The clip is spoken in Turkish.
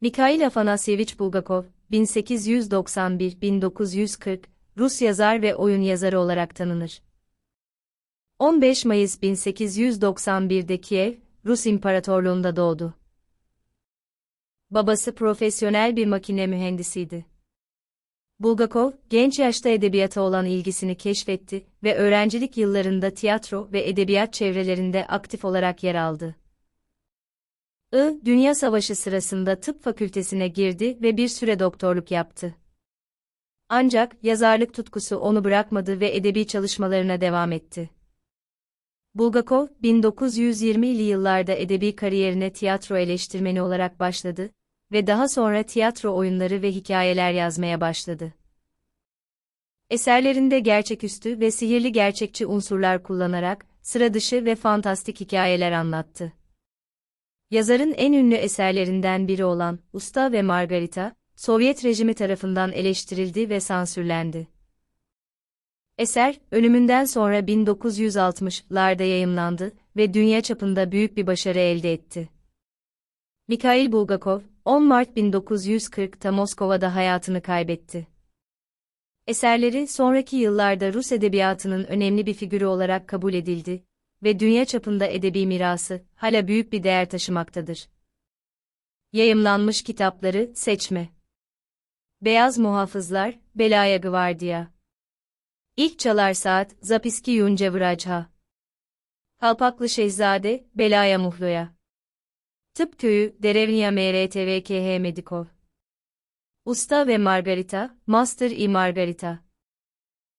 Mikhail Afanasyevich Bulgakov, 1891-1940, Rus yazar ve oyun yazarı olarak tanınır. 15 Mayıs 1891'de Kiev, Rus İmparatorluğunda doğdu. Babası profesyonel bir makine mühendisiydi. Bulgakov, genç yaşta edebiyata olan ilgisini keşfetti ve öğrencilik yıllarında tiyatro ve edebiyat çevrelerinde aktif olarak yer aldı. I, Dünya Savaşı sırasında tıp fakültesine girdi ve bir süre doktorluk yaptı. Ancak yazarlık tutkusu onu bırakmadı ve edebi çalışmalarına devam etti. Bulgakov, 1920'li yıllarda edebi kariyerine tiyatro eleştirmeni olarak başladı ve daha sonra tiyatro oyunları ve hikayeler yazmaya başladı. Eserlerinde gerçeküstü ve sihirli gerçekçi unsurlar kullanarak sıra dışı ve fantastik hikayeler anlattı. Yazarın en ünlü eserlerinden biri olan Usta ve Margarita, Sovyet rejimi tarafından eleştirildi ve sansürlendi. Eser, ölümünden sonra 1960'larda yayımlandı ve dünya çapında büyük bir başarı elde etti. Mikhail Bulgakov, 10 Mart 1940'ta Moskova'da hayatını kaybetti. Eserleri sonraki yıllarda Rus edebiyatının önemli bir figürü olarak kabul edildi ve dünya çapında edebi mirası hala büyük bir değer taşımaktadır. Yayımlanmış kitapları seçme. Beyaz Muhafızlar, Belaya Gvardiya. İlk Çalar Saat, Zapiski Yunca Vrajha. Kalpaklı Şehzade, Belaya Muhloya. Tıp Köyü, Derevnia MRTVKH Medikov. Usta ve Margarita, Master i Margarita.